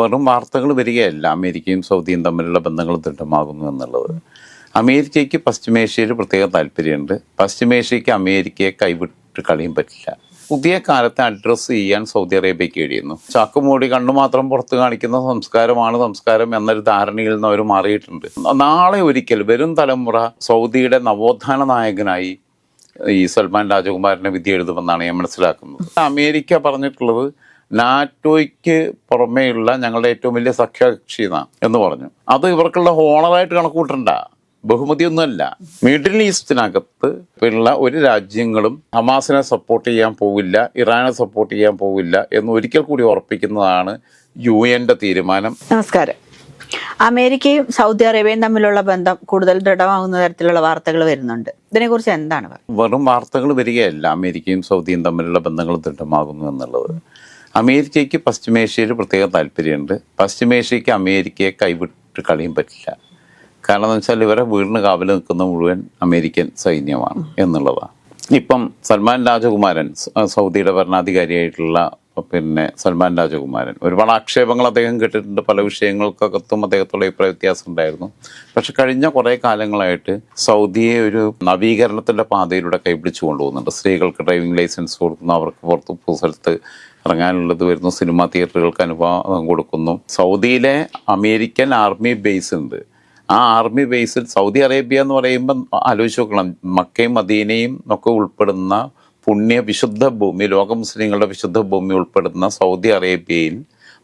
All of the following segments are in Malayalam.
വെറും വാർത്തകൾ വരികയല്ല. അമേരിക്കയും സൗദിയും തമ്മിലുള്ള ബന്ധങ്ങൾ ദൃഢമാകുന്നു എന്നുള്ളത്. അമേരിക്കയ്ക്ക് പശ്ചിമേഷ്യയിൽ പ്രത്യേക താല്പര്യമുണ്ട്. പശ്ചിമേഷ്യയ്ക്ക് അമേരിക്കയെ കൈവിട്ട് കളിയും പറ്റില്ല. പുതിയ കാലത്തെ അഡ്രസ്സ് ചെയ്യാൻ സൗദി അറേബ്യയ്ക്ക് കഴിയുന്നു. ചാക്കുമൂടി കണ്ണു മാത്രം പുറത്ത് കാണിക്കുന്ന സംസ്കാരമാണ് സംസ്കാരം എന്നൊരു ധാരണയിൽ നിന്ന് അവർ മാറിയിട്ടുണ്ട്. നാളെ ഒരിക്കൽ വരും തലമുറ സൗദിയുടെ നവോത്ഥാന നായകനായി ഈ സൽമാൻ രാജകുമാരനെ വിധി എഴുതുമെന്നാണ് ഞാൻ മനസ്സിലാക്കുന്നത്. അമേരിക്ക പറഞ്ഞിട്ടുള്ളത് നാറ്റോയ്ക്ക് പുറമേയുള്ള ഞങ്ങളുടെ ഏറ്റവും വലിയ സഖ്യകക്ഷി എന്നാണ് എന്ന് പറഞ്ഞു. അത് ഇവർക്കുള്ള ഹോണറായിട്ട് കണക്കൂട്ടണ്ട. ബഹുമതിയൊന്നുമല്ല. മിഡിൽ ഈസ്റ്റിനകത്ത് ഉള്ള ഒരു രാജ്യങ്ങളും ഹമാസിനെ സപ്പോർട്ട് ചെയ്യാൻ പോവില്ല ഇറാനെ സപ്പോർട്ട് ചെയ്യാൻ പോവില്ല എന്ന് ഒരിക്കൽ കൂടി ഉറപ്പിക്കുന്നതാണ് യു എന്റെ തീരുമാനം. നമസ്കാരം. അമേരിക്കയും സൗദി അറേബ്യയും തമ്മിലുള്ള ബന്ധം കൂടുതൽ ദൃഢമാകുന്ന തരത്തിലുള്ള വാർത്തകൾ വരുന്നുണ്ട്. ഇതിനെക്കുറിച്ച് എന്താണ് വെറും വാർത്തകൾ വരികയല്ല. അമേരിക്കയും സൗദിയും തമ്മിലുള്ള ബന്ധങ്ങൾ ദൃഢമാകുന്നു എന്നുള്ളത്. അമേരിക്കയ്ക്ക് പശ്ചിമേഷ്യയിൽ പ്രത്യേക താല്പര്യമുണ്ട്. പശ്ചിമേഷ്യയ്ക്ക് അമേരിക്കയെ കൈവിട്ട് കളിയും പറ്റില്ല. കാരണം എന്ന് വെച്ചാൽ ഇവരെ വീടിന് കാവൽ നിൽക്കുന്ന മുഴുവൻ അമേരിക്കൻ സൈന്യമാണ് എന്നുള്ളതാണ്. ഇപ്പം സൽമാൻ രാജകുമാരൻ സൗദിയുടെ ഭരണാധികാരിയായിട്ടുള്ള പിന്നെ സൽമാൻ രാജകുമാരൻ. ഒരുപാട് ആക്ഷേപങ്ങൾ അദ്ദേഹം കേട്ടിട്ടുണ്ട്. പല വിഷയങ്ങൾക്കകത്തും അദ്ദേഹത്തുള്ള അഭിപ്രായ വ്യത്യാസം ഉണ്ടായിരുന്നു. പക്ഷെ കഴിഞ്ഞ കുറേ കാലങ്ങളായിട്ട് സൗദിയെ ഒരു നവീകരണത്തിന്റെ പാതയിലൂടെ കൈപിടിച്ചു കൊണ്ടുപോകുന്നുണ്ട്. സ്ത്രീകൾക്ക് ഡ്രൈവിംഗ് ലൈസൻസ് കൊടുക്കുന്നു. അവർക്ക് പുറത്ത് പൊതു ഇറങ്ങാനുള്ളത് വരുന്നു. സിനിമാ തിയേറ്ററുകൾക്ക് അനുഭവം കൊടുക്കുന്നു. സൗദിയിലെ അമേരിക്കൻ ആർമി ബേസ് ഉണ്ട്. ആ ആർമി ബേസിൽ സൗദി അറേബ്യ എന്ന് പറയുമ്പോൾ ആലോചിച്ച് നോക്കണം. മക്കയും മദീനയും ഒക്കെ ഉൾപ്പെടുന്ന പുണ്യ വിശുദ്ധ ഭൂമി ലോക മുസ്ലിങ്ങളുടെ വിശുദ്ധ ഭൂമി ഉൾപ്പെടുന്ന സൗദി അറേബ്യയിൽ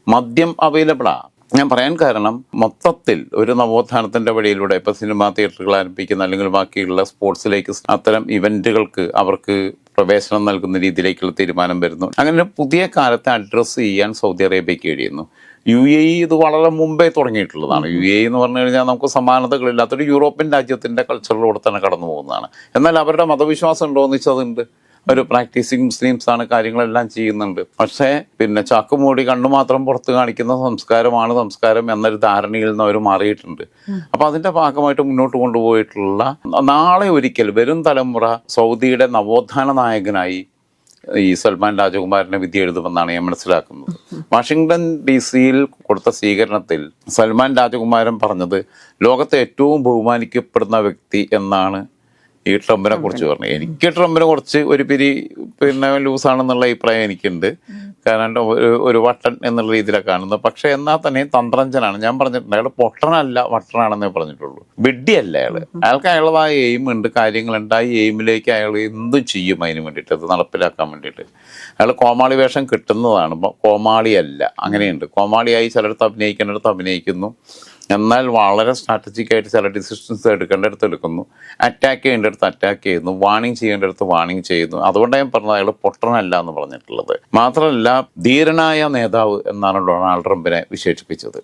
മദ്യം അവൈലബിളാ ഞാൻ പറയാൻ കാരണം മൊത്തത്തിൽ ഒരു നവോത്ഥാനത്തിന്റെ വഴിയിലൂടെ ഇപ്പോൾ സിനിമാ തിയേറ്ററുകൾ ആരംഭിക്കുന്ന അല്ലെങ്കിൽ ബാക്കിയുള്ള സ്പോർട്സിലേക്ക് അത്തരം ഇവന്റുകൾക്ക് അവർക്ക് പ്രവേശനം നൽകുന്ന രീതിയിലേക്കുള്ള തീരുമാനം വരുന്നു. അങ്ങനെ പുതിയ കാലത്തെ അഡ്രസ്സ് ചെയ്യാൻ സൗദി അറേബ്യയ്ക്ക് കഴിയുന്നു. യു എ ഇ ഇത് വളരെ മുമ്പേ തുടങ്ങിയിട്ടുള്ളതാണ്. യു എ എന്ന് പറഞ്ഞു കഴിഞ്ഞാൽ നമുക്ക് സമാനതകളില്ലാത്തൊരു യൂറോപ്യൻ രാജ്യത്തിന്റെ കൾച്ചറിലൂടെ തന്നെ കടന്നു പോകുന്നതാണ് എന്നാൽ അവരുടെ മതവിശ്വാസം ഉണ്ടോ എന്ന് വെച്ചാൽ അതുണ്ട്. ഒരു പ്രാക്ടീസിങ് മുസ്ലിംസ് ആണ് കാര്യങ്ങളെല്ലാം ചെയ്യുന്നുണ്ട്. പക്ഷേ പിന്നെ ചാക്കുമൂടി കണ്ണു മാത്രം പുറത്ത് കാണിക്കുന്ന സംസ്കാരമാണ് സംസ്കാരം എന്നൊരു ധാരണയിൽ നിന്ന് അവർ മാറിയിട്ടുണ്ട്. അപ്പൊ അതിന്റെ ഭാഗമായിട്ട് മുന്നോട്ട് കൊണ്ടുപോയിട്ടുള്ള നാളെ ഒരിക്കൽ വരും തലമുറ സൗദിയുടെ നവോത്ഥാന നായകനായി ഈ സൽമാൻ രാജകുമാരനെ വിധി എഴുതുമെന്നാണ് ഞാൻ മനസ്സിലാക്കുന്നത്. വാഷിങ്ടൺ ഡി സിയിൽ കൊടുത്ത സ്വീകരണത്തിൽ സൽമാൻ രാജകുമാരൻ പറഞ്ഞത് ലോകത്തെ ഏറ്റവും ബഹുമാനിക്കപ്പെടുന്ന വ്യക്തി എന്നാണ് ഈ ട്രംപിനെ കുറിച്ച് പറഞ്ഞു. എനിക്ക് ട്രംപിനെ കുറിച്ച് ഒരു പിരി പിന്നെ ലൂസാണെന്നുള്ള അഭിപ്രായം എനിക്കുണ്ട്. കാരണം ഒരു വട്ടൻ എന്നുള്ള രീതിയിലാണ് കാണുന്നത്. പക്ഷെ എന്നാൽ തന്നെ തന്ത്രഞ്ചനാണ് ഞാൻ പറഞ്ഞിട്ടുണ്ട് അയാൾ പൊട്ടനല്ല വട്ടനാണെന്നേ പറഞ്ഞിട്ടുള്ളൂ. വിഡ്ഢിയല്ല അയാൾ അയാൾക്ക് അയാളതായ എയിം ഉണ്ട് കാര്യങ്ങളുണ്ട്. ആ എയിമിലേക്ക് അയാൾ എന്തും ചെയ്യും അതിന് വേണ്ടിയിട്ട് അത് നടപ്പിലാക്കാൻ വേണ്ടിയിട്ട്. അയാൾ കോമാളി വേഷം കിട്ടുന്നതാണ്. കോമാളിയല്ല അങ്ങനെയുണ്ട്. കോമാളിയായി ചിലടത്ത് അഭിനയിക്കേണ്ടടുത്ത് അഭിനയിക്കുന്നു. എന്നാൽ വളരെ സ്ട്രാറ്റജിക് ആയിട്ട് ചില ഡിസിഷൻസ് എടുക്കേണ്ടടുത്ത് എടുക്കുന്നു. അറ്റാക്ക് ചെയ്യേണ്ടടുത്ത് അറ്റാക്ക് ചെയ്യുന്നു. വാണിംഗ് ചെയ്യേണ്ടടുത്ത് വാണിംഗ് ചെയ്യുന്നു. അതുകൊണ്ട് ഞാൻ പറഞ്ഞത് അയാൾ പൊട്ടനല്ല എന്ന് പറഞ്ഞിട്ടുള്ളത്. മാത്രമല്ല ധീരനായ നേതാവ് എന്നാണ് ഡൊണാൾഡ് ട്രംപിനെ വിശേഷിപ്പിച്ചത്.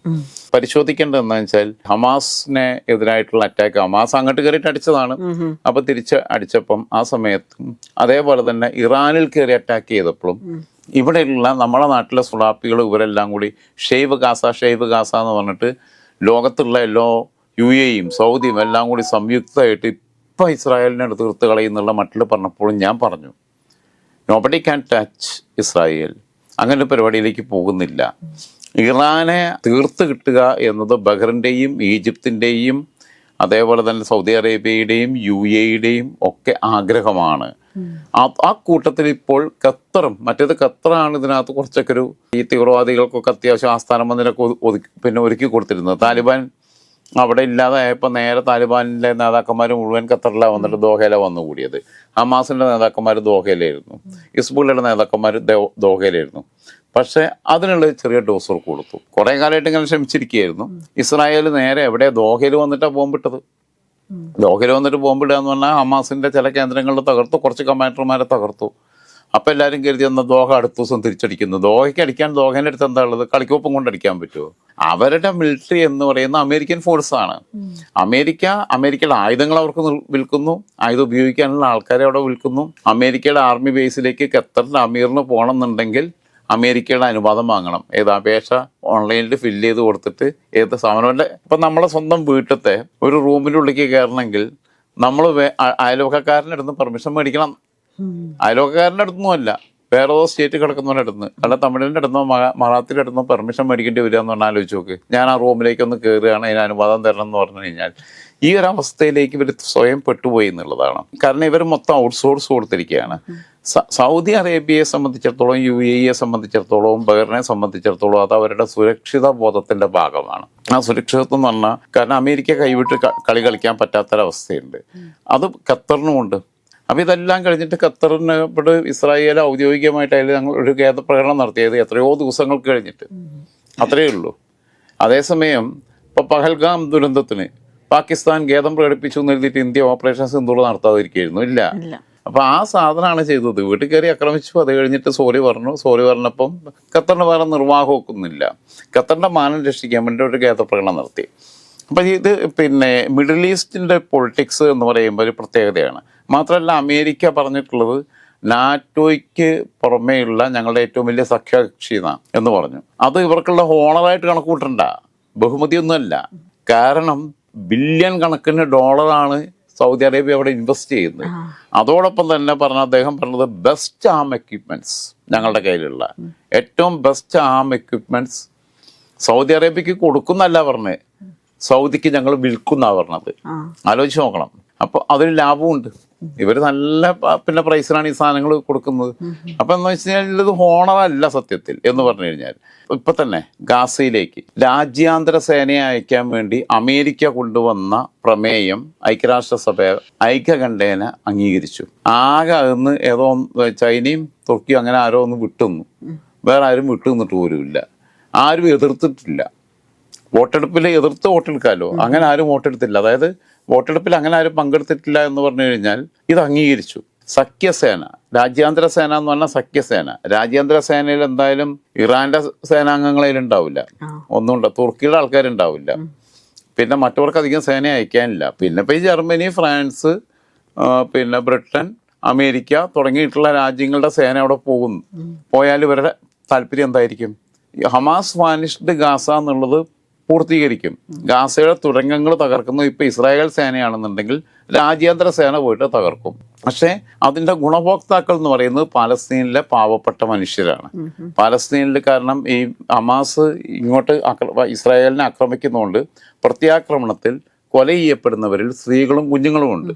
പരിശോധിക്കേണ്ടത് എന്താ വെച്ചാൽ ഹമാസിനെ എതിരായിട്ടുള്ള അറ്റാക്ക് ഹമാസ് അങ്ങോട്ട് കയറിയിട്ട് അടിച്ചതാണ്. അപ്പൊ തിരിച്ച് അടിച്ചപ്പം ആ സമയത്തും അതേപോലെ തന്നെ ഇറാനിൽ കയറി അറ്റാക്ക് ചെയ്തപ്പോഴും ഇവിടെയുള്ള നമ്മുടെ നാട്ടിലെ സുളാപ്പികൾ ഇവരെല്ലാം കൂടി ഷെയ്വ് ഗാസ ഷെയ്വ് ഗാസ എന്ന് പറഞ്ഞിട്ട് ലോകത്തുള്ള എല്ലാ യു എയും സൗദിയും എല്ലാം കൂടി സംയുക്തമായിട്ട് ഇപ്പം ഇസ്രായേലിനെ തീർത്ത് കളയുന്നുള്ള മട്ടിൽ പറഞ്ഞപ്പോഴും ഞാൻ പറഞ്ഞു നോബഡി ക്യാൻ ടച്ച് ഇസ്രായേൽ അങ്ങനെ പരിപാടിയിലേക്ക് പോകുന്നില്ല. ഇറാനെ തീർത്ത് കിട്ടുക എന്നത് ബഹ്റിന്റെയും ഈജിപ്തിന്റെയും അതേപോലെ തന്നെ സൗദി അറേബ്യയുടെയും യു എയുടെയും ഒക്കെ ആഗ്രഹമാണ്. ആ കൂട്ടത്തിൽ ഇപ്പോൾ ഖത്തറും മറ്റേത് ഖത്തറാണ് ഇതിനകത്ത് കുറച്ചൊക്കെ ഒരു ഈ തീവ്രവാദികൾക്കൊക്കെ അത്യാവശ്യം ആസ്ഥാനം വന്നതിനൊക്കെ ഒതു- ഒതുക്കി പിന്നെ ഒരുക്കി കൊടുത്തിരുന്നത്. താലിബാൻ അവിടെ ഇല്ലാതായപ്പോൾ നേരെ താലിബാനിലെ നേതാക്കന്മാർ മുഴുവൻ ഖത്തറിലാണ് വന്നിട്ട് ദോഹയിലാണ് വന്നു കൂടിയത് ഹമാസിന്റെ നേതാക്കന്മാർ ദോഹയിലായിരുന്നു. ഹിസ്ബുള്ളയുടെ നേതാക്കന്മാർ ദോഹയിലായിരുന്നു. പക്ഷെ അതിനുള്ള ചെറിയ ഡോസർ കൊടുത്തു. കുറെ കാലമായിട്ട് ഇങ്ങനെ ശ്രമിച്ചിരിക്കുകയായിരുന്നു. ഇസ്രായേൽ നേരെ എവിടെ? ദോഹയിൽ വന്നിട്ടാണ് ബോംബിട്ടത് ദോഹയിൽ വന്നിട്ട് ബോംബിടുക എന്ന് പറഞ്ഞാൽ ഹമാസിന്റെ ചില കേന്ദ്രങ്ങളിൽ തകർത്തു കുറച്ച് കമാൻഡർമാരെ തകർത്തു. അപ്പൊ എല്ലാരും കരുതി എന്നാൽ ദോഹ അടുത്ത ദിവസം തിരിച്ചടിക്കുന്നു. ദോഹയ്ക്ക് അടിക്കാൻ ദോഹേന്റെ അടുത്ത് എന്താ ഉള്ളത്? കളിക്കൊപ്പം കൊണ്ട് അടിക്കാൻ പറ്റുമോ അവരുടെ മിലിറ്ററി എന്ന് പറയുന്ന അമേരിക്കൻ ഫോഴ്സ് ആണ്. അമേരിക്ക അമേരിക്കയുടെ ആയുധങ്ങൾ അവർക്ക് വിൽക്കുന്നു. ആയുധം ഉപയോഗിക്കാനുള്ള ആൾക്കാരെ അവിടെ വിൽക്കുന്നു. അമേരിക്കയുടെ ആർമി ബേസിലേക്ക് ഖത്തറിന്റെ അമീറിന് പോകണമെന്നുണ്ടെങ്കിൽ അമേരിക്കയുടെ അനുവാദം വാങ്ങണം. ഏത് അപേക്ഷ ഓൺലൈനിൽ ഫില്ല് ചെയ്ത് കൊടുത്തിട്ട് ഏത് സാധനമല്ല ഇപ്പം നമ്മളെ സ്വന്തം വീട്ടിലത്തെ ഒരു റൂമിന്റെ ഉള്ളിലേക്ക് കയറണമെങ്കിൽ നമ്മൾ അയൽവക്കക്കാരന്റെ അടുത്ത് പെർമിഷൻ മേടിക്കണം. അയൽവക്കക്കാരന്റെ അടുത്തൊന്നും അല്ല. വേറെ ഏതോ സ്റ്റേറ്റ് കിടക്കുന്നവരുടെ അടുത്ത് അല്ല തമിഴിന്റെ അടുത്തോ മറാത്തിന്റെ അടുത്തോ പെർമിഷൻ മേടിക്കേണ്ടി വരിക എന്ന് പറഞ്ഞാൽ ആലോചിച്ച് നോക്ക്. ഞാൻ ആ റൂമിലേക്ക് ഒന്ന് കയറുകയാണ് അതിന് അനുവാദം തരണം എന്ന് പറഞ്ഞു കഴിഞ്ഞാൽ. ഈ ഒരു അവസ്ഥയിലേക്ക് ഇവർ സ്വയം പെട്ടുപോയി എന്നുള്ളതാണ്. കാരണം ഇവർ മൊത്തം ഔട്ട്സോഴ്സ് കൊടുത്തിരിക്കുകയാണ്. സൗദി അറേബ്യയെ സംബന്ധിച്ചിടത്തോളം യു എ ഇയെ സംബന്ധിച്ചിടത്തോളം ബഹറിനെ സംബന്ധിച്ചിടത്തോളം അത് അവരുടെ സുരക്ഷിത ബോധത്തിന്റെ ഭാഗമാണ്. ആ സുരക്ഷിതത്വം എന്ന് പറഞ്ഞാൽ കാരണം അമേരിക്ക കൈവിട്ട് കളി കളിക്കാൻ പറ്റാത്തൊരവസ്ഥയുണ്ട്. അത് ഖത്തറിനുമുണ്ട് അപ്പോൾ ഇതെല്ലാം കഴിഞ്ഞിട്ട് ഖത്തറിന് ഇവിടെ ഇസ്രായേൽ ഔദ്യോഗികമായിട്ട് അതിൽ ഞങ്ങൾ ഒരു ഖേദപ്രകടനം നടത്തിയത് എത്രയോ ദിവസങ്ങൾക്ക് കഴിഞ്ഞിട്ട്. അത്രയേ ഉള്ളൂ. അതേസമയം ഇപ്പോൾ പഹൽഗാം ദുരന്തത്തിന് പാകിസ്ഥാൻ ഖേദം പ്രകടിപ്പിച്ചു എന്ന് എഴുതിയിട്ട് ഇന്ത്യ ഓപ്പറേഷൻ സിന്ദൂർ നടത്താതിരിക്കുകയായിരുന്നു. ഇല്ല. ഇല്ല അപ്പൊ ആ സാധനമാണ് ചെയ്തത്. വീട്ടിൽ കയറി ആക്രമിച്ചു. അത് കഴിഞ്ഞിട്ട് സോറി പറഞ്ഞു. സോറി പറഞ്ഞപ്പം ഖത്തറിന് വേറെ നിർവാഹമൊക്കുന്നില്ല. ഖത്തറിന്റെ മാനം രക്ഷിക്കാൻ വേണ്ടി ഒരു ഖേദപ്രകടനം നടത്തി. അപ്പം ഇത് പിന്നെ മിഡിൽ ഈസ്റ്റിന്റെ പൊളിറ്റിക്സ് എന്ന് പറയുമ്പോൾ ഒരു പ്രത്യേകതയാണ്. മാത്രമല്ല അമേരിക്ക പറഞ്ഞിട്ടുള്ളത് നാറ്റോയ്ക്ക് പുറമേയുള്ള ഞങ്ങളുടെ ഏറ്റവും വലിയ സഖ്യകക്ഷി എന്ന് പറഞ്ഞു. അത് ഇവർക്കുള്ള ഹോണറായിട്ട് കണക്ക് കൂട്ടണ്ട ബഹുമതിയൊന്നുമല്ല. കാരണം ബില്യൺ കണക്കിന് ഡോളറാണ് സൗദി അറേബ്യ അവിടെ ഇൻവെസ്റ്റ് ചെയ്യുന്നത് അതോടൊപ്പം തന്നെ പറഞ്ഞ അദ്ദേഹം പറഞ്ഞത് ബെസ്റ്റ് ആം എക്യുപ്മെന്റ്സ് ഞങ്ങളുടെ കയ്യിലുള്ള. ഏറ്റവും ബെസ്റ്റ് ആം എക്യുപ്മെന്റ്സ് സൗദി അറേബ്യക്ക് കൊടുക്കുന്നല്ല പറഞ്ഞത് സൗദിക്ക് ഞങ്ങൾ വിൽക്കുന്ന പറഞ്ഞത്. ആലോചിച്ച് നോക്കണം. അപ്പോൾ അതിന് ലാഭമുണ്ട്. ഇവർ നല്ല പിന്നെ പ്രൈസിലാണ് ഈ സാധനങ്ങൾ കൊടുക്കുന്നത്. അപ്പൊ എന്ന് വെച്ച് കഴിഞ്ഞാൽ ഇത് ഹോണറല്ല സത്യത്തിൽ എന്ന് പറഞ്ഞു കഴിഞ്ഞാൽ. ഇപ്പൊ തന്നെ ഗാസയിലേക്ക് രാജ്യാന്തര സേനയെ അയക്കാൻ വേണ്ടി അമേരിക്ക കൊണ്ടുവന്ന പ്രമേയം ഐക്യരാഷ്ട്രസഭ ഐക്യകണ്ഠേന അംഗീകരിച്ചു. ആകെ അന്ന് ഏതോ ചൈനയും തുർക്കിയും അങ്ങനെ ആരോ ഒന്ന് വിട്ടുന്നു. വേറെ ആരും വിട്ടു നിന്നിട്ട് പോലുമില്ല. ആരും എതിർത്തിട്ടില്ല. വോട്ടെടുപ്പിൽ എതിർത്ത് വോട്ടെടുക്കാമല്ലോ അങ്ങനെ ആരും വോട്ടെടുത്തില്ല. അതായത് വോട്ടെടുപ്പിൽ അങ്ങനെ ആരും പങ്കെടുത്തിട്ടില്ല എന്ന് പറഞ്ഞു കഴിഞ്ഞാൽ ഇത് അംഗീകരിച്ചു. സഖ്യസേന രാജ്യാന്തര സേന എന്ന് പറഞ്ഞാൽ സഖ്യസേന. രാജ്യാന്തര സേനയിൽ എന്തായാലും ഇറാന്റെ സേനാംഗങ്ങളിൽ ഉണ്ടാവില്ല. ഒന്നുമില്ല തുർക്കിയുടെ ആൾക്കാരുണ്ടാവില്ല. പിന്നെ മറ്റവർക്ക് അധികം സേന അയക്കാനില്ല. പിന്നെ ഇപ്പൊ ഈ ജർമ്മനി ഫ്രാൻസ് പിന്നെ ബ്രിട്ടൻ അമേരിക്ക തുടങ്ങിയിട്ടുള്ള രാജ്യങ്ങളുടെ സേന അവിടെ പോകുന്നു. പോയാൽ ഇവരുടെ താല്പര്യം എന്തായിരിക്കും? ഹമാസ് വാനിഷ്ഡ് ഗാസ എന്നുള്ളത് പൂർത്തീകരിക്കും. ഗാസയുടെ തുരങ്കങ്ങൾ തകർക്കുന്നത് ഇപ്പൊ ഇസ്രായേൽ സേനയാണെന്നുണ്ടെങ്കിൽ രാജ്യാന്തര സേന പോയിട്ട് തകർക്കും. പക്ഷേ അതിന്റെ ഗുണഭോക്താക്കൾ എന്ന് പറയുന്നത് പാലസ്തീനിലെ പാവപ്പെട്ട മനുഷ്യരാണ്. പാലസ്തീനിൽ കാരണം ഈ ഹമാസ് ഇങ്ങോട്ട് ഇസ്രായേലിനെ ആക്രമിക്കുന്നതുകൊണ്ട് പ്രത്യാക്രമണത്തിൽ കൊല ചെയ്യപ്പെടുന്നവരിൽ സ്ത്രീകളും കുഞ്ഞുങ്ങളും ഉണ്ട്.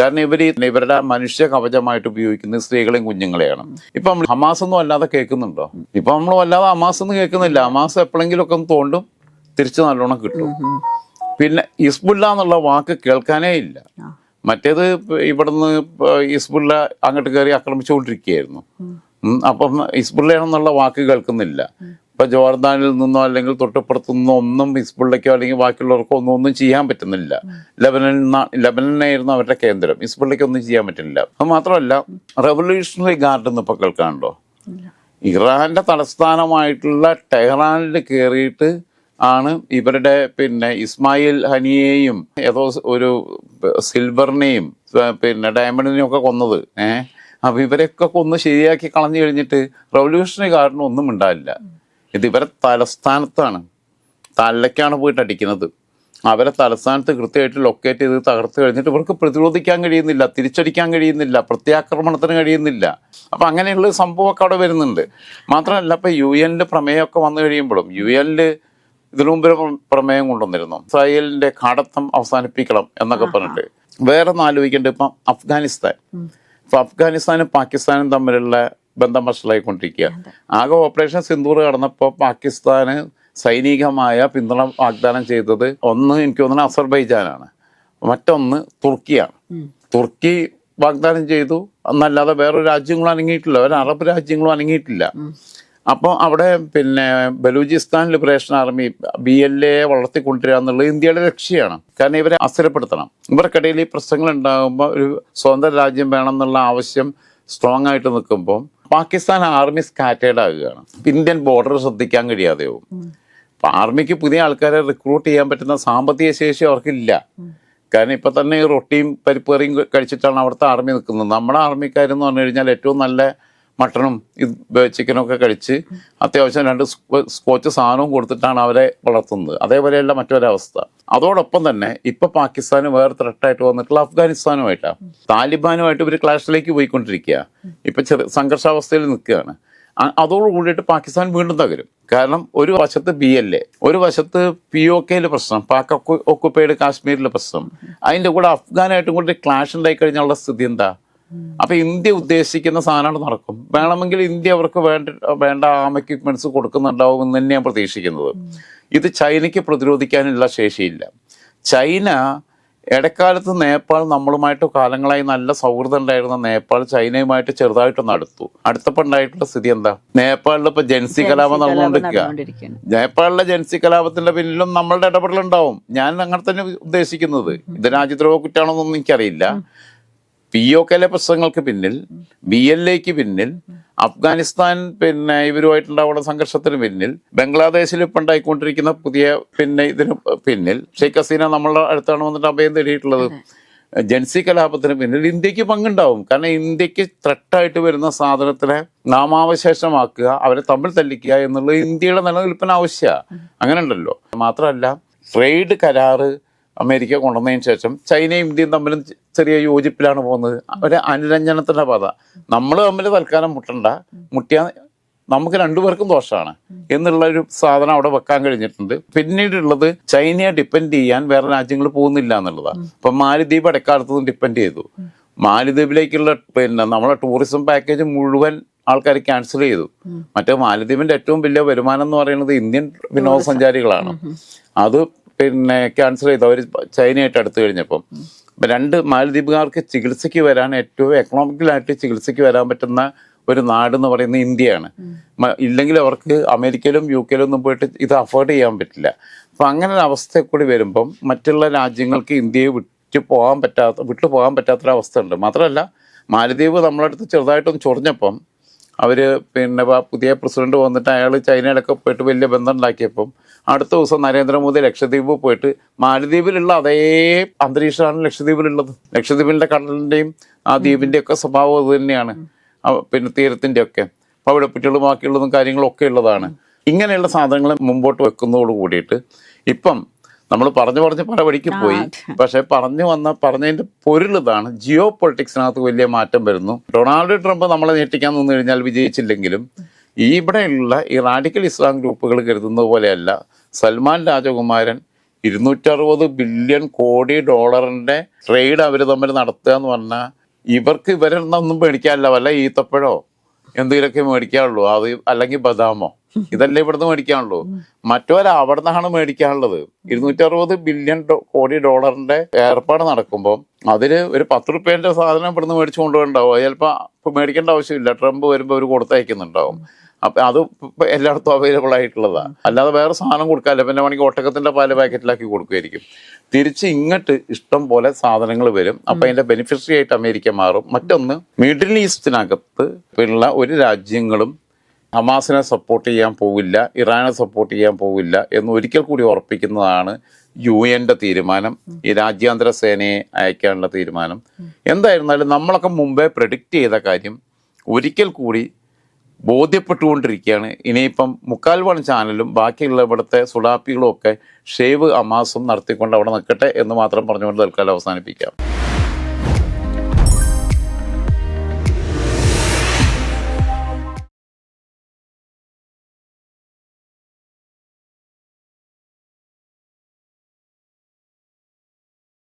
കാരണം ഇവർ ഇവരുടെ മനുഷ്യ കവചമായിട്ട് ഉപയോഗിക്കുന്നത് സ്ത്രീകളെയും കുഞ്ഞുങ്ങളെയാണ്. ഇപ്പൊ ഹമാസ് ഒന്നും അല്ലാതെ കേൾക്കുന്നുണ്ടോ? ഇപ്പൊ നമ്മൾ വല്ലാതെ ഹമാസ് ഒന്നും കേൾക്കുന്നില്ല. ഹമാസ് എപ്പോഴെങ്കിലും ഒക്കെ ഒന്ന് തോണ്ടും തിരിച്ചു നല്ലോണം കിട്ടും. പിന്നെ ഇസ്ബുല്ല എന്നുള്ള വാക്ക് കേൾക്കാനേ ഇല്ല. മറ്റേത് ഇവിടുന്ന് ഇസ്ബുല്ല അങ്ങോട്ട് കയറി ആക്രമിച്ചുകൊണ്ടിരിക്കുകയായിരുന്നു. അപ്പം ഇസ്ബുള്ളയാണെന്നുള്ള വാക്ക് കേൾക്കുന്നില്ല. ഇപ്പൊ ജോർദാനിൽ നിന്നോ അല്ലെങ്കിൽ തൊട്ടപ്പുറത്തു നിന്നോ ഒന്നും ഹിസ്ബുള്ളയ്ക്കോ അല്ലെങ്കിൽ ബാക്കിയുള്ളവർക്കോ ഒന്നും ഒന്നും ചെയ്യാൻ പറ്റുന്നില്ല. ലെബനൻ ലെബനനായിരുന്നു അവരുടെ കേന്ദ്രം. ഹിസ്ബുള്ളയ്ക്ക് ഒന്നും ചെയ്യാൻ പറ്റുന്നില്ല. അത് മാത്രമല്ല റെവല്യൂഷണറി ഗാർഡ് എന്ന് ഇപ്പൊ കേൾക്കാനുണ്ടോ? ഇറാന്റെ തലസ്ഥാനമായിട്ടുള്ള ടെഹ്റാനിൽ കയറിയിട്ട് ആണ് ഇവരുടെ പിന്നെ ഇസ്മായിൽ ഹനിയെയും ഏതോ ഒരു സിൽവറിനെയും പിന്നെ ഡയമണ്ടിനെയും ഒക്കെ കൊന്നത്. ഏഹ് അപ്പൊ ഇവരെയൊക്കെ കൊന്ന് ശരിയാക്കി കളഞ്ഞു കഴിഞ്ഞിട്ട് റവല്യൂഷണറി കാരണം ഒന്നും ഉണ്ടാവില്ല. ഇത് ഇവരെ തലസ്ഥാനത്താണ്. തലയ്ക്കാണ് പോയിട്ട് അടിക്കുന്നത്. അവരെ തലസ്ഥാനത്ത് കൃത്യമായിട്ട് ലൊക്കേറ്റ് ചെയ്ത് തകർത്ത് കഴിഞ്ഞിട്ട് ഇവർക്ക് പ്രതിരോധിക്കാൻ കഴിയുന്നില്ല തിരിച്ചടിക്കാൻ കഴിയുന്നില്ല പ്രത്യാക്രമണത്തിന് കഴിയുന്നില്ല. അപ്പൊ അങ്ങനെയുള്ള സംഭവമൊക്കെ അവിടെ വരുന്നുണ്ട്. മാത്രമല്ല ഇപ്പൊ യു എനിൽ പ്രമേയമൊക്കെ വന്നു കഴിയുമ്പോഴും യു എനിൽ ഇതിനു മുമ്പ് പ്രമേയം കൊണ്ടുവന്നിരുന്നു. ഇസ്രായേലിന്റെ കാടത്തം അവസാനിപ്പിക്കണം എന്നൊക്കെ പറഞ്ഞിട്ട്. വേറെ ഒന്ന് ആലോചിക്കേണ്ടത് ഇപ്പം അഫ്ഗാനിസ്ഥാൻ. ഇപ്പൊ അഫ്ഗാനിസ്ഥാനും പാകിസ്ഥാനും തമ്മിലുള്ള ബന്ധം വഷളായിക്കൊണ്ടിരിക്കുക. ആകെ ഓപ്പറേഷൻ സിന്ദൂർ കടന്നപ്പോൾ പാകിസ്ഥാന് സൈനികമായ പിന്തുണ വാഗ്ദാനം ചെയ്തത് ഒന്ന് എനിക്ക് തോന്നുന്നത് അസർബൈജാനാണ്. മറ്റൊന്ന് തുർക്കിയാണ്. തുർക്കി വാഗ്ദാനം ചെയ്തു. എന്നല്ലാതെ വേറൊരു രാജ്യങ്ങളും അനങ്ങിയിട്ടില്ല. ഒരു അറബ് രാജ്യങ്ങളും അനങ്ങിയിട്ടില്ല. അപ്പോൾ അവിടെ പിന്നെ Balochistan Liberation Army B L A വളർത്തിക്കൊണ്ടുവരിക എന്നുള്ളത് ഇന്ത്യയുടെ ലക്ഷ്യമാണ്. കാരണം ഇവരെ അസ്ഥിരപ്പെടുത്തണം. ഇവർക്കിടയിൽ ഈ പ്രശ്നങ്ങൾ ഉണ്ടാകുമ്പോൾ ഒരു സ്വതന്ത്ര രാജ്യം വേണം എന്നുള്ള ആവശ്യം സ്ട്രോങ് ആയിട്ട് നിൽക്കുമ്പോൾ പാകിസ്ഥാൻ ആർമി സ്കാറ്റേഡ് ആകുകയാണ്. ഇന്ത്യൻ ബോർഡർ ശ്രദ്ധിക്കാൻ കഴിയാതെയാവും അപ്പം ആർമിക്ക് പുതിയ ആൾക്കാരെ റിക്രൂട്ട് ചെയ്യാൻ പറ്റുന്ന സാമ്പത്തിക ശേഷി അവർക്കില്ല. കാരണം ഇപ്പം തന്നെ റൊട്ടിയും പരിപ്പേറിയും കഴിച്ചിട്ടാണ് അവിടുത്തെ ആർമി നിൽക്കുന്നത്. നമ്മുടെ ആർമിക്കാരെന്ന് പറഞ്ഞു കഴിഞ്ഞാൽ ഏറ്റവും നല്ല മട്ടണും ഇത് ചിക്കനും ഒക്കെ കഴിച്ച് അത്യാവശ്യം രണ്ട് സ്കോ- സ്കോച്ച് സാധനവും കൊടുത്തിട്ടാണ് അവരെ വളർത്തുന്നത്. അതേപോലെയല്ല മറ്റൊരവസ്ഥ അതോടൊപ്പം തന്നെ ഇപ്പൊ പാകിസ്ഥാന് വേറെ ത്രട്ടായിട്ട് വന്നിട്ടുള്ള അഫ്ഗാനിസ്ഥാനുമായിട്ടാണ് താലിബാനുമായിട്ട് ഇവർ ക്ലാഷിലേക്ക് പോയിക്കൊണ്ടിരിക്കുക ഇപ്പൊ ചെറിയ സംഘർഷാവസ്ഥയിൽ നിൽക്കുകയാണ് അതോട് കൂടിയിട്ട് പാകിസ്ഥാൻ വീണ്ടും തകരും. കാരണം ഒരു വശത്ത് ബി എൽ എ ഒരു വശത്ത് പി ഒ കെയിലെ പ്രശ്നം പാക് ഒക്കുപ്പൈഡ് കാശ്മീരിലെ പ്രശ്നം. അതിന്റെ കൂടെ അഫ്ഗാനായിട്ടും കൂടി ക്ലാഷ് ഉണ്ടായി കഴിഞ്ഞുള്ള സ്ഥിതി എന്താ? അപ്പൊ ഇന്ത്യ ഉദ്ദേശിക്കുന്ന സാധനമാണ് നടക്കും. വേണമെങ്കിൽ ഇന്ത്യ അവർക്ക് വേണ്ട വേണ്ട ആം എക്യുപ്മെന്റ്സ് കൊടുക്കുന്നുണ്ടാവും എന്ന് തന്നെയാണ് പ്രതീക്ഷിക്കുന്നത്. ഇത് ചൈനയ്ക്ക് പ്രതിരോധിക്കാനുള്ള ശേഷിയില്ല. ചൈന ഇടക്കാലത്ത് നേപ്പാൾ നമ്മളുമായിട്ട് കാലങ്ങളായി നല്ല സൗഹൃദം ഉണ്ടായിരുന്ന നേപ്പാൾ ചൈനയുമായിട്ട് ചെറുതായിട്ടൊന്ന് അടുത്തു അടുത്തപ്പോൾ ഉണ്ടായിട്ടുള്ള സ്ഥിതി എന്താ? നേപ്പാളിൽ ഇപ്പൊ ജൻസി കലാപം നടന്നുകൊണ്ടിരിക്കുക നേപ്പാളിലെ ജൻസി കലാപത്തിന്റെ പിന്നിലും നമ്മളുടെ ഇടപെടലുണ്ടാവും. ഞാൻ അങ്ങനെ തന്നെ ഉദ്ദേശിക്കുന്നത്. ഇത് രാജ്യദ്രോഹ കുറ്റാണോന്നൊന്നും എനിക്കറിയില്ല. പി ഒ കെയിലെ പ്രശ്നങ്ങൾക്ക് പിന്നിൽ ബി എൽ എക്ക് പിന്നിൽ അഫ്ഗാനിസ്ഥാൻ പിന്നെ ഇവരുമായിട്ടുണ്ടാവുന്ന സംഘർഷത്തിന് പിന്നിൽ ബംഗ്ലാദേശിൽ ഇപ്പം ഉണ്ടായിക്കൊണ്ടിരിക്കുന്ന പുതിയ പിന്നെ ഇതിന് പിന്നിൽ ഷെയ്ഖ് ഹസീന നമ്മളുടെ അടുത്താണ് വന്നിട്ട് അഭയം തേടിയിട്ടുള്ളത്. ജൻസി കലാപത്തിന് പിന്നിൽ ഇന്ത്യയ്ക്ക് പങ്കുണ്ടാവും. കാരണം ഇന്ത്യയ്ക്ക് ത്രട്ടായിട്ട് വരുന്ന സാധനത്തിനെ നാമാവശേഷമാക്കുക അവരെ തമ്മിൽ തല്ലിക്കുക എന്നുള്ളത് ഇന്ത്യയുടെ നിലനിൽപ്പിന് ആവശ്യമാണ്. അങ്ങനെ ഉണ്ടല്ലോ മാത്രമല്ല ട്രേഡ് കരാറ് അമേരിക്ക കൊണ്ടുവന്നതിന് ശേഷം ചൈനയും ഇന്ത്യയും തമ്മിലും ചെറിയ യോജിപ്പിലാണ് പോകുന്നത്. ഒരു അനുരഞ്ജനത്തിന്റെ പാത. നമ്മൾ തമ്മിൽ തൽക്കാലം മുട്ടണ്ട. മുട്ടിയാൽ നമുക്ക് രണ്ടുപേർക്കും ദോഷമാണ് എന്നുള്ള ഒരു സാധനം അവിടെ വെക്കാൻ കഴിഞ്ഞിട്ടുണ്ട്. പിന്നീടുള്ളത് ചൈനയെ ഡിപ്പെൻഡ് ചെയ്യാൻ വേറെ രാജ്യങ്ങൾ പോകുന്നില്ല എന്നുള്ളതാണ് ഇപ്പൊ മാലിദ്വീപ് ഇടക്കാലത്തും ഡിപ്പെൻഡ് ചെയ്തു. മാലിദ്വീപിലേക്കുള്ള പിന്നെ നമ്മളെ ടൂറിസം പാക്കേജ് മുഴുവൻ ആൾക്കാർ ക്യാൻസൽ ചെയ്തു. മറ്റേ മാലിദ്വീപിന്റെ ഏറ്റവും വലിയ വരുമാനം എന്ന് പറയുന്നത് ഇന്ത്യൻ വിനോദസഞ്ചാരികളാണ്. അത് പിന്നെ ക്യാൻസർ ചെയ്ത് അവർ ചൈനയായിട്ട് അടുത്ത് കഴിഞ്ഞപ്പം രണ്ട് മാലദ്വീപുകാർക്ക് ചികിത്സയ്ക്ക് വരാൻ ഏറ്റവും എക്കണോമിക്കലായിട്ട് ചികിത്സയ്ക്ക് വരാൻ പറ്റുന്ന ഒരു നാട് എന്ന് പറയുന്നത് ഇന്ത്യയാണ്. ഇല്ലെങ്കിൽ അവർക്ക് അമേരിക്കയിലും യു കെയിലും ഒന്നും പോയിട്ട് ഇത് അഫോർഡ് ചെയ്യാൻ പറ്റില്ല. അപ്പം അങ്ങനെ ഒരു അവസ്ഥ കൂടി വരുമ്പം മറ്റുള്ള രാജ്യങ്ങൾക്ക് ഇന്ത്യയെ വിട്ടു പോകാൻ പറ്റാത്ത വിട്ടു പോകാൻ പറ്റാത്തൊരവസ്ഥ ഉണ്ട് മാത്രമല്ല മാലദ്വീപ് നമ്മളടുത്ത് ചെറുതായിട്ടൊന്ന് ചൊറിഞ്ഞപ്പം അവർ പിന്നെ പുതിയ പ്രസിഡന്റ് വന്നിട്ട് അയാൾ ചൈനയിലൊക്കെ പോയിട്ട് വലിയ ബന്ധം ഉണ്ടാക്കിയപ്പം അടുത്ത ദിവസം നരേന്ദ്രമോദി ലക്ഷദ്വീപ് പോയിട്ട് മാലദ്വീപിലുള്ള അതേ അന്തരീക്ഷമാണ് ലക്ഷദ്വീപിലുള്ളത്. ലക്ഷദ്വീപിന്റെ കടലിന്റെയും ആ ദ്വീപിന്റെ ഒക്കെ സ്വഭാവം അത് തന്നെയാണ്. പിന്നെ തീരത്തിന്റെ ഒക്കെ. അവിടെ കുട്ടികളും ബാക്കിയുള്ളതും കാര്യങ്ങളും ഒക്കെ ഉള്ളതാണ്. ഇങ്ങനെയുള്ള സാധനങ്ങൾ മുമ്പോട്ട് വെക്കുന്നതോട് കൂടിയിട്ട് ഇപ്പം നമ്മൾ പറഞ്ഞു പറഞ്ഞ് പല വഴിക്ക് പോയി. പക്ഷെ പറഞ്ഞു വന്ന പറഞ്ഞതിന്റെ പൊരുളിതാണ് ജിയോ പൊളിറ്റിക്സിനകത്ത് വലിയ മാറ്റം വരുന്നു. ഡൊണാൾഡ് ട്രംപ് നമ്മളെ ഞെട്ടിക്കാൻ നിന്ന് കഴിഞ്ഞാൽ വിജയിച്ചില്ലെങ്കിലും ഈ ഇവിടെയുള്ള ഈ റാഡിക്കൽ ഇസ്ലാം ഗ്രൂപ്പുകൾ കരുതുന്നത് പോലെയല്ല. സൽമാൻ രാജകുമാരൻ ഇരുന്നൂറ്ററുപത് ബില്യൺ കോടി ഡോളറിന്റെ ട്രേഡ് അവർ തമ്മിൽ നടത്തുക എന്ന് പറഞ്ഞാൽ ഇവർക്ക് ഇവരൊന്നും മേടിക്കാനല്ല വല്ല ഈത്തപ്പഴോ എന്തെങ്കിലുമൊക്കെ മേടിക്കാനുള്ളൂ. അത് അല്ലെങ്കിൽ ബദാമോ. ഇതല്ലേ ഇവിടുന്ന് മേടിക്കാനുള്ളൂ. മറ്റൊരു അവിടെ നിന്നാണ് മേടിക്കാനുള്ളത്. ഇരുന്നൂറ്ററുപത് ബില്യൺ കോടി ഡോളറിന്റെ ഏർപ്പാട് നടക്കുമ്പോൾ അതിൽ ഒരു പത്ത് റുപ്യേന്റെ സാധനം ഇവിടുന്ന് മേടിച്ചു കൊണ്ടുപോകണ്ടാവും ചിലപ്പോൾ മേടിക്കേണ്ട ആവശ്യമില്ല. ട്രംപ് വരുമ്പോൾ അവർ കൊടുത്തയക്കുന്നുണ്ടാവും. അപ്പൊ അത് എല്ലായിടത്തും അവൈലബിൾ ആയിട്ടുള്ളതാണ് അല്ലാതെ വേറെ സാധനം കൊടുക്കാല്ല പിന്നെ വേണമെങ്കിൽ ഒട്ടകത്തിന്റെ പാൽ പാക്കറ്റിലാക്കി കൊടുക്കുമായിരിക്കും. തിരിച്ച് ഇങ്ങോട്ട് ഇഷ്ടം പോലെ സാധനങ്ങൾ വരും. അപ്പൊ അതിന്റെ ബെനിഫിഷ്യറി ആയിട്ട് അമേരിക്ക മാറും. മറ്റൊന്ന് മിഡിൽ ഈസ്റ്റിനകത്ത് ഉള്ള ഒരു രാജ്യങ്ങളും ഹമാസിനെ സപ്പോർട്ട് ചെയ്യാൻ പോവില്ല ഇറാനെ സപ്പോർട്ട് ചെയ്യാൻ പോവില്ല എന്ന് ഒരിക്കൽ കൂടി ഉറപ്പിക്കുന്നതാണ് യു എന്റെ തീരുമാനം ഈ രാജ്യാന്തര സേനയെ അയക്കാനുള്ള തീരുമാനം. എന്തായിരുന്നാലും നമ്മളൊക്കെ മുമ്പേ പ്രഡിക്റ്റ് ചെയ്ത കാര്യം ഒരിക്കൽ കൂടി ബോധ്യപ്പെട്ടുകൊണ്ടിരിക്കുകയാണ്. ഇനിയിപ്പം മുക്കാൽ വൺ ചാനലും ബാക്കിയുള്ള ഇവിടുത്തെ സുഡാപ്പികളും ഒക്കെ ഷേവ് അമാസം നടത്തിക്കൊണ്ട് അവിടെ നിൽക്കട്ടെ എന്ന് മാത്രം പറഞ്ഞുകൊണ്ട് തൽക്കാലം അവസാനിപ്പിക്കാം.